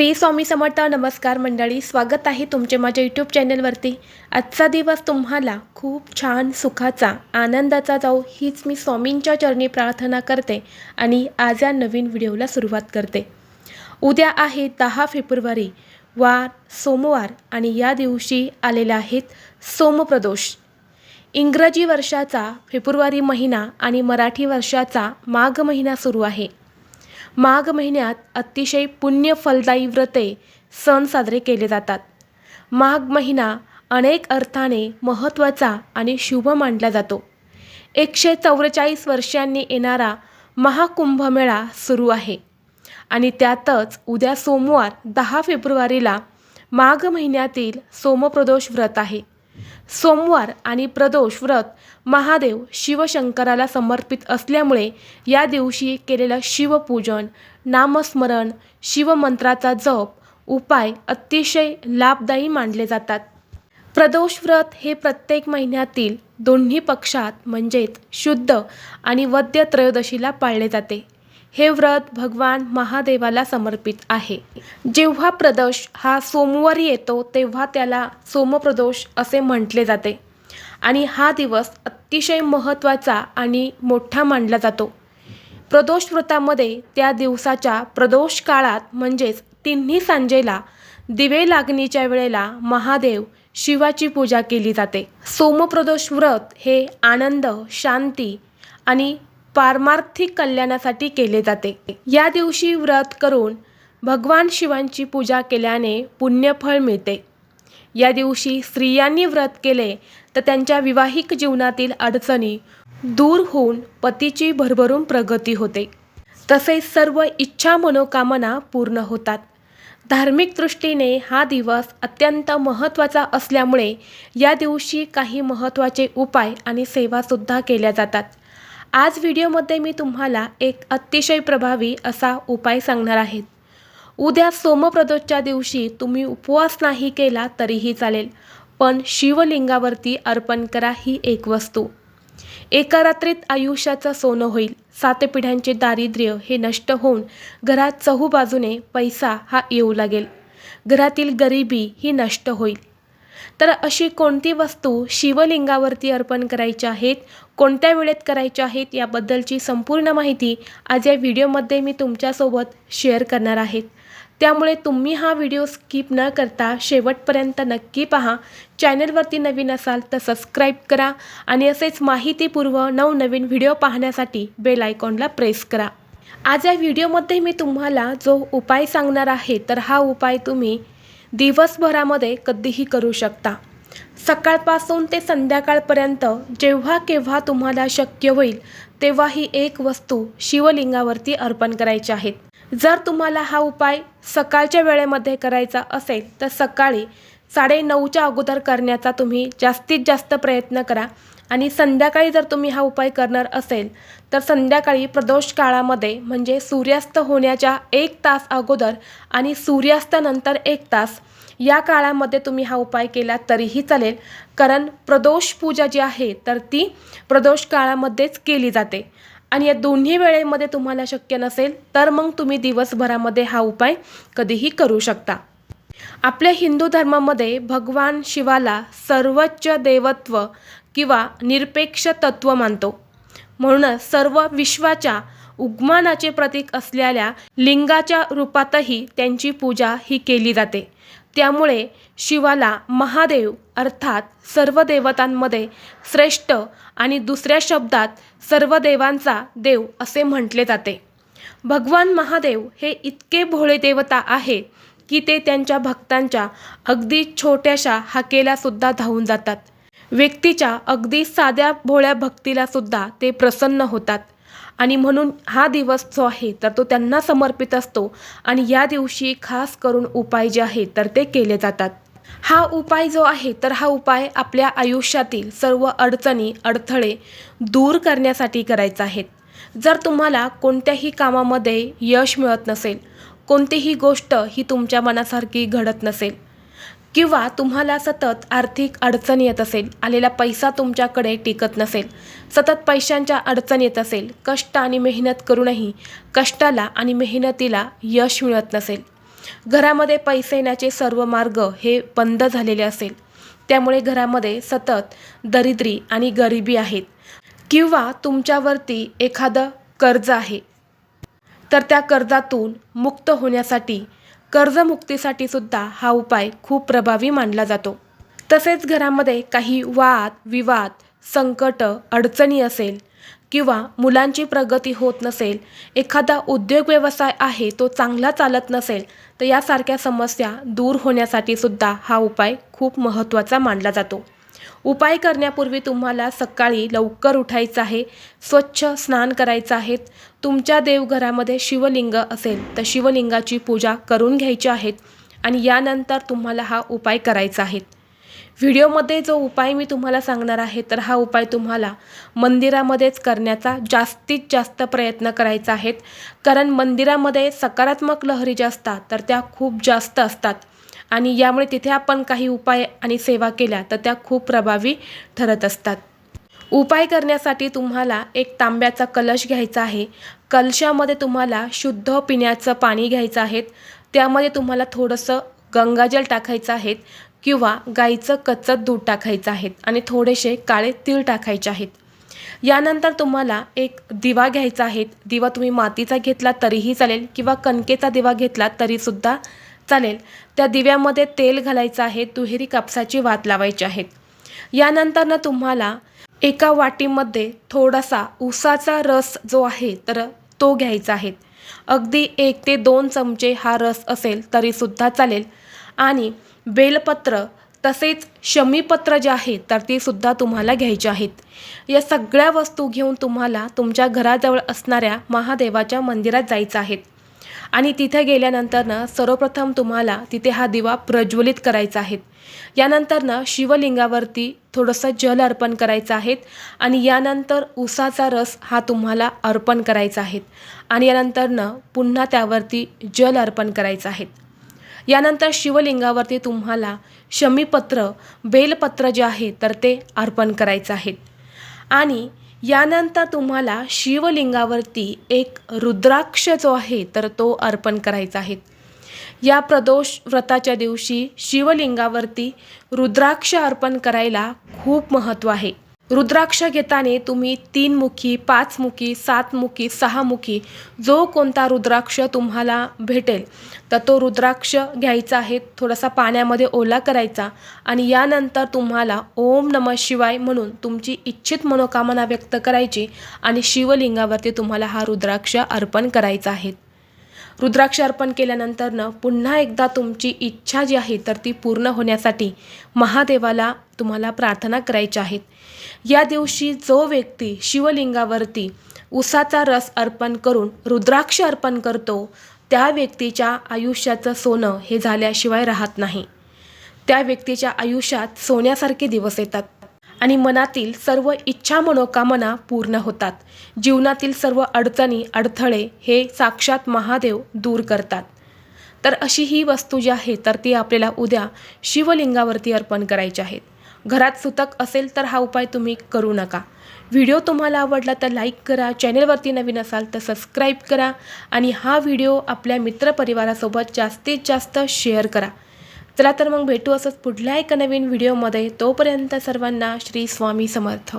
श्री स्वामी समर्थ नमस्कार मंडळी स्वागत आहे तुमचे माझ्या यूट्यूब चॅनलवरती आजचा दिवस तुम्हाला खूप छान सुखाचा आनंदाचा जाऊ हीच मी स्वामींच्या चरणी प्रार्थना करते आणि आज या नवीन व्हिडिओला सुरुवात करते. उद्या आहे दहा फेब्रुवारी वार सोमवार आणि या दिवशी आलेल्या आहेत सोमप्रदोष. इंग्रजी वर्षाचा फेब्रुवारी महिना आणि मराठी वर्षाचा माघ महिना सुरू आहे. माघ महिन्यात अतिशय पुण्य फलदायी व्रते सण साजरे केले जातात. माघ महिना अनेक अर्थाने महत्त्वाचा आणि शुभ मानला जातो. एकशे चौवेचाळीस वर्षांनी येणारा महाकुंभमेळा सुरू आहे. आणि त्यातच उद्या सोमवार दहा फेब्रुवारीला माघ महिन्यातील सोमप्रदोष व्रत आहे. सोमवार आणि प्रदोष व्रत महादेव शिवशंकराला समर्पित असल्यामुळे या दिवशी केलेलं शिवपूजन नामस्मरण शिवमंत्राचा जप उपाय अतिशय लाभदायी मानले जातात. प्रदोष व्रत हे प्रत्येक महिन्यातील दोन्ही पक्षात म्हणजेच शुद्ध आणि वद्य त्रयोदशीला पाळले जाते. हे व्रत भगवान महादेवाला समर्पित आहे. जेव्हा प्रदोष हा सोमवारी येतो तेव्हा त्याला सोमप्रदोष असे म्हटले जाते. आणि हा दिवस अतिशय महत्त्वाचा आणि मोठा मानला जातो. प्रदोष व्रतामध्ये त्या दिवसाच्या प्रदोष काळात म्हणजेच तिन्ही सांजेला दिवे लागणीच्या वेळेला महादेव शिवाची पूजा केली जाते. सोमप्रदोष व्रत हे आनंद शांती आणि पारमार्थिक कल्याणासाठी केले जाते. या दिवशी व्रत करून भगवान शिवांची पूजा केल्याने पुण्यफळ मिळते. या दिवशी स्त्रियांनी व्रत केले तर त्यांच्या विवाहिक जीवनातील अडचणी दूर होऊन पतीची भरभरून प्रगती होते. तसेच सर्व इच्छा मनोकामना पूर्ण होतात. धार्मिक दृष्टीने हा दिवस अत्यंत महत्त्वाचा असल्यामुळे या दिवशी काही महत्त्वाचे उपाय आणि सेवासुद्धा केल्या जातात. आज व्हिडिओमध्ये मी तुम्हाला एक अतिशय प्रभावी असा उपाय सांगणार आहेत उद्या सोमप्रदोषच्या दिवशी तुम्ही उपवास नाही केला तरीही चालेल पण शिवलिंगावरती अर्पण करा ही एक वस्तू. एका रात्रीत आयुष्याचं सोनं होईल. सात पिढ्यांचे दारिद्र्य हे नष्ट होऊन घरात चहूबाजूने पैसा हा येऊ लागेल. घरातील गरिबी ही नष्ट होईल. तर अशी कोणती वस्तू शिवलिंगावरती अर्पण करायची आहेत कोणत्या वेळेत करायच्या आहेत याबद्दलची संपूर्ण माहिती आज या व्हिडिओमध्ये मी तुमच्यासोबत शेअर करणार आहेत त्यामुळे तुम्ही हा व्हिडिओ स्किप न करता शेवटपर्यंत नक्की पहा. चॅनलवरती नवीन असाल तर सबस्क्राईब करा आणि असेच माहितीपूर्व नवनवीन व्हिडिओ पाहण्यासाठी बेल आयकॉनला प्रेस करा. आज या व्हिडिओमध्ये मी तुम्हाला जो उपाय सांगणार आहे तर हा उपाय तुम्ही दिवसभरामध्ये कधीही करू शकता. सकाळपासून ते संध्याकाळपर्यंत जेव्हा केव्हा तुम्हाला शक्य होईल तेव्हा ही एक वस्तू शिवलिंगावरती अर्पण करायची आहेत जर तुम्हाला हा उपाय सकाळच्या वेळेमध्ये करायचा असेल तर सकाळी साडेनऊच्या अगोदर करण्याचा तुम्ही जास्तीत जास्त प्रयत्न करा. आणि संध्याकाळी जर तुम्ही हा उपाय करणार असेल तर संध्याकाळी प्रदोष काळामध्ये म्हणजे सूर्यास्त होण्याच्या एक तास अगोदर आणि सूर्यास्तानंतर एक तास या काळामध्ये तुम्ही हा उपाय केला तरीही चालेल. कारण प्रदोष पूजा जी आहे तर ती प्रदोष काळामध्येच केली जाते. आणि या दोन्ही वेळेमध्ये तुम्हाला शक्य नसेल तर मग तुम्ही दिवसभरामध्ये हा उपाय कधीही करू शकता. आपल्या हिंदू धर्मामध्ये भगवान शिवाला सर्वोच्च देवत्व किंवा निरपेक्ष तत्व मानतो. म्हणूनच सर्व विश्वाच्या उगमानाचे प्रतीक असलेल्या लिंगाच्या रूपातही त्यांची पूजा ही केली जाते. त्यामुळे शिवाला महादेव अर्थात सर्व देवतांमध्ये श्रेष्ठ आणि दुसऱ्या शब्दात सर्व देवांचा देव असे म्हटले जाते. भगवान महादेव हे इतके भोळे देवता आहे की ते त्यांच्या भक्तांच्या अगदी छोट्याशा हाकेलासुद्धा धावून जातात. व्यक्तीच्या अगदी साध्या भोळ्या भक्तीलासुद्धा ते प्रसन्न होतात. आणि म्हणून हा दिवस जो आहे तर तो त्यांना समर्पित असतो. आणि या दिवशी खास करून उपाय जे आहेत तर ते केले जातात. हा उपाय जो आहे तर हा उपाय आपल्या आयुष्यातील सर्व अडचणी अडथळे दूर करण्यासाठी करायचा आहे. जर तुम्हाला कोणत्याही कामामध्ये यश मिळत नसेल कोणतीही गोष्ट ही तुमच्या मनासारखी घडत नसेल. किंवा तुम्हाला सतत आर्थिक अडचण येत असेल आलेला पैसा तुमच्याकडे टिकत नसेल सतत पैशांच्या अडचण येत असेल कष्ट आणि मेहनत करूनही कष्टाला आणि मेहनतीला यश मिळत नसेल. घरामध्ये पैसे येण्याचे सर्व मार्ग हे बंद झालेले असेल. त्यामुळे घरामध्ये सतत दरिद्री आणि गरिबी आहेत. किंवा तुमच्यावरती एखादं कर्ज आहे. तर त्या कर्जातून मुक्त होण्यासाठी कर्जमुक्तीसाठी सुद्धा हा उपाय खूप प्रभावी मानला जातो. तसेच घरामध्ये काही वाद विवाद संकट अडचणी असेल किंवा मुलांची प्रगती होत नसेल एखादा उद्योग व्यवसाय आहे तो चांगला चालत नसेल तर यासारख्या समस्या दूर होण्यासाठी सुद्धा हा उपाय खूप महत्त्वाचा मानला जातो. उपाय करण्यापूर्वी तुम्हाला सकाळी लवकर उठायचं आहे स्वच्छ स्नान करायचं आहे. तुमच्या देवघरामध्ये शिवलिंग असेल तर शिवलिंगाची पूजा करून घ्यायची आहेत आणि यानंतर तुम्हाला हा उपाय करायचा आहे. व्हिडिओमध्ये जो उपाय मी तुम्हाला सांगणार आहे तर हा उपाय तुम्हाला मंदिरामध्येच करण्याचा जास्तीत जास्त प्रयत्न करायचा आहेत कारण मंदिरामध्ये सकारात्मक लहरी ज्या असतात तर त्या खूप जास्त असतात. आणि यामुळे तिथे आपण काही उपाय आणि सेवा केल्या तर त्या खूप प्रभावी ठरत असतात. उपाय करण्यासाठी तुम्हाला एक तांब्याचा कलश घ्यायचा आहे. कलशामध्ये तुम्हाला शुद्ध पिण्याचं पाणी घ्यायचं आहे. त्यामध्ये तुम्हाला थोडंसं गंगाजल टाकायचं आहे किंवा गाईचं कच्चं दूध टाकायचं आहे आणि थोडेसे काळे तीळ टाकायचे आहेत. यानंतर तुम्हाला एक दिवा घ्यायचा आहे. दिवा तुम्ही मातीचा घेतला तरीही चालेल किंवा कणकेचा दिवा घेतला तरीसुद्धा चालेल. त्या दिव्यामध्ये तेल घालायचं आहे दुहेरी कापसाची वात लावायची आहेत यानंतर ना तुम्हाला एका वाटीमध्ये थोडासा उसाचा रस जो आहे तर तो घ्यायचा आहे. अगदी एक ते दोन चमचे हा रस असेल तरीसुद्धा चालेल. आणि बेलपत्र तसेच शमीपत्र जे आहे तर तीसुद्धा तुम्हाला घ्यायची आहेत. या सगळ्या वस्तू घेऊन तुम्हाला तुमच्या घराजवळ असणाऱ्या महादेवाच्या मंदिरात जायचं आहे. आणि तिथे गेल्यानंतरनं सर्वप्रथम तुम्हाला तिथे हा दिवा प्रज्वलित करायचा आहे. यानंतरनं शिवलिंगावरती थोडंसं जल अर्पण करायचं आहे आणि यानंतर उसाचा रस हा तुम्हाला अर्पण करायचा आहे. आणि यानंतरनं पुन्हा त्यावरती जल अर्पण करायचं आहे. यानंतर शिवलिंगावरती तुम्हाला शमीपत्र बेलपत्र जे आहे तर ते अर्पण करायचं आहे. आणि यानंतर तुम्हाला शिवलिंगावरती एक रुद्राक्ष जो आहे तर तो अर्पण करायचा आहे. या प्रदोष व्रताच्या दिवशी शिवलिंगावरती रुद्राक्ष अर्पण करायला खूप महत्त्व आहे. रुद्राक्ष घेताने तुम्ही तीन मुखी पाच मुखी सात मुखी सहा मुखी जो कोणता रुद्राक्ष तुम्हाला भेटेल तर तो रुद्राक्ष घ्यायचा आहे थोडासा पाण्यामध्ये ओला करायचा आणि यानंतर तुम्हाला ओम नम शिवाय म्हणून तुमची इच्छित मनोकामना व्यक्त करायची आणि शिवलिंगावरती तुम्हाला हा रुद्राक्ष अर्पण करायचा आहे. रुद्राक्ष अर्पण केल्यानंतरनं पुन्हा एकदा तुमची इच्छा जी आहे तर ती पूर्ण होण्यासाठी महादेवाला तुम्हाला प्रार्थना करायच्या आहेत या दिवशी जो व्यक्ती शिवलिंगावरती उसाचा रस अर्पण करून रुद्राक्ष अर्पण करतो त्या व्यक्तीच्या आयुष्याचं सोनं हे झाल्याशिवाय राहत नाही. त्या व्यक्तीच्या आयुष्यात सोन्यासारखे दिवस येतात आणि मनातील सर्व इच्छा मनोकामना पूर्ण होतात. जीवनातील सर्व अडचणी अडथळे हे साक्षात महादेव दूर करतात. तर अशी ही वस्तू जी आहे तर ती आपल्याला उद्या शिवलिंगावरती अर्पण करायची आहेत घरात सुतक असेल तर हा उपाय तुम्ही करू नका. व्हिडिओ तुम्हाला आवडला तर लाईक करा चॅनेलवरती नवीन असाल तर सबस्क्राईब करा आणि हा व्हिडिओ आपल्या मित्रपरिवारासोबत जास्तीत जास्त शेअर करा. चला तर मग भेटू असंच पुढल्या एका नवीन व्हिडिओमध्ये. तोपर्यंत सर्वांना श्री स्वामी समर्थ.